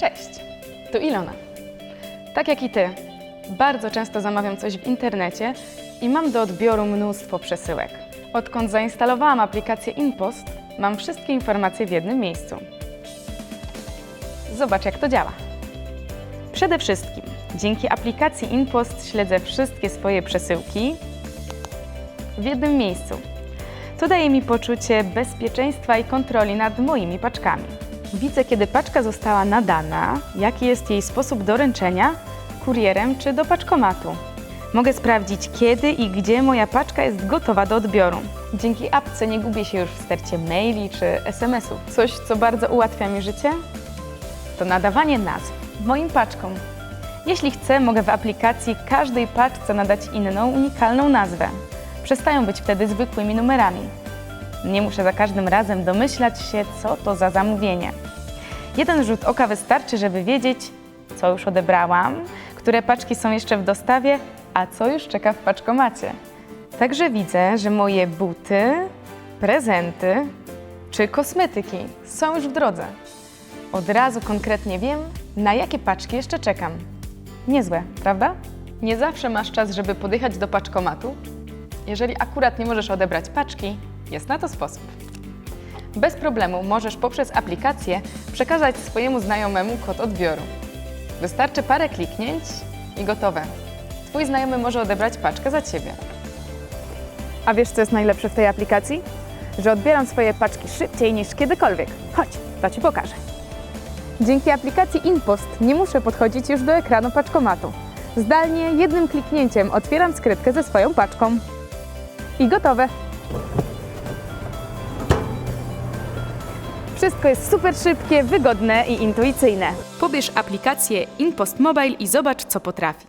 Cześć, tu Ilona. Tak jak i Ty, bardzo często zamawiam coś w internecie i mam do odbioru mnóstwo przesyłek. Odkąd zainstalowałam aplikację InPost, mam wszystkie informacje w jednym miejscu. Zobacz, jak to działa. Przede wszystkim, dzięki aplikacji InPost śledzę wszystkie swoje przesyłki w jednym miejscu. To daje mi poczucie bezpieczeństwa i kontroli nad moimi paczkami. Widzę, kiedy paczka została nadana, jaki jest jej sposób doręczenia kurierem czy do paczkomatu. Mogę sprawdzić, kiedy i gdzie moja paczka jest gotowa do odbioru. Dzięki apce nie gubię się już w stercie maili czy SMS-ów. Coś, co bardzo ułatwia mi życie, to nadawanie nazw moim paczkom. Jeśli chcę, mogę w aplikacji każdej paczce nadać inną, unikalną nazwę. Przestają być wtedy zwykłymi numerami. Nie muszę za każdym razem domyślać się, co to za zamówienie. Jeden rzut oka wystarczy, żeby wiedzieć, co już odebrałam, które paczki są jeszcze w dostawie, a co już czeka w paczkomacie. Także widzę, że moje buty, prezenty czy kosmetyki są już w drodze. Od razu konkretnie wiem, na jakie paczki jeszcze czekam. Niezłe, prawda? Nie zawsze masz czas, żeby podjechać do paczkomatu. Jeżeli akurat nie możesz odebrać paczki, jest na to sposób. Bez problemu możesz poprzez aplikację przekazać swojemu znajomemu kod odbioru. Wystarczy parę kliknięć i gotowe. Twój znajomy może odebrać paczkę za ciebie. A wiesz, co jest najlepsze w tej aplikacji? Że odbieram swoje paczki szybciej niż kiedykolwiek. Chodź, to Ci pokażę. Dzięki aplikacji InPost nie muszę podchodzić już do ekranu paczkomatu. Zdalnie, jednym kliknięciem otwieram skrytkę ze swoją paczką. I gotowe. Wszystko jest super szybkie, wygodne i intuicyjne. Pobierz aplikację InPost Mobile i zobacz, co potrafi.